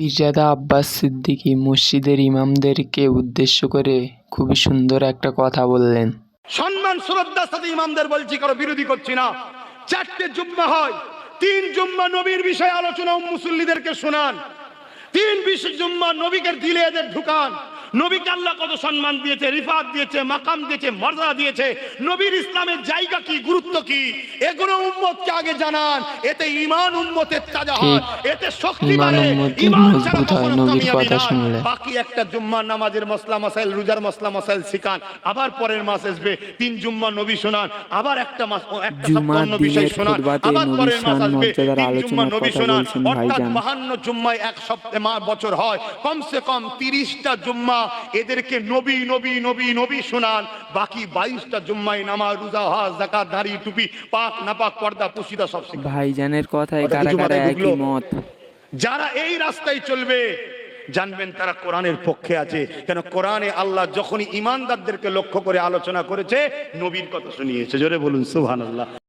পীরজাদা আব্বাস সিদ্দিকী মসজিদের ইমামদেরকে উদ্দেশ্য করে খুবই সুন্দর একটা কথা বললেন। সম্মান শ্রদ্ধার সাথে ইমামদের বলছি, কারও বিরোধী করছি না। চারটে জুম্মা হয়। তিন জুম্মা নবীর বিষয়ে আলোচনা মুসল্লিদেরকে শোনান। তিন বিশ্ব জুম্মা নবীকে দিলে এদের ঢুকান। নবীকে আল্লাহ কত সম্মান দিয়েছে রিফাত দিয়েছে মাকাম দিয়েছে মর্যাদা দিয়েছে। নবীর ইসলামের জায়গা কি গুরুত্ব কি? এগুলো উম্মতকে আগে জানান। এতে ইমান উম্মতের তাজা হয় এতে শক্তি ঈমান বাড়ে। ইমান ছাড়া নবীর কথা শুনলে। বাকি একটা জুম্মা নামাজের মসলা মাসাইল রোজার মসলা মাসাইল শিখান। আবার পরের মাস আসবে তিন জুম্মা নবী শোনান। আবার একটা মাস একটা অন্য বিষয় শোনান। আবার পরের মাস আসবে তিন জুম্মা নবী শোনান। অর্থাৎ। বাহান্ন জুম্মায় এক সপ্তাহে বছর হয়। কমসে কম তিরিশটা জুম্মা এদেরকে নবী নবী নবী নবী শোনান। বাকি বাইশটা জুম্মায় নামাজ রোজা হজ জাকাত দাড়ি টুপি পাক নাপাক পর্দা পুশিদা সব। ভাইজানের কথায় মত। যারা এই রাস্তায় চলবে জানবেন তারা কোরআনের পক্ষে আছে। কেন কোরআনে আল্লাহ যখনই ইমানদারদেরকে লক্ষ্য করে আলোচনা করেছে নবীর কথা শুনিয়েছে। জোরে বলুন সুবহানাল্লাহ।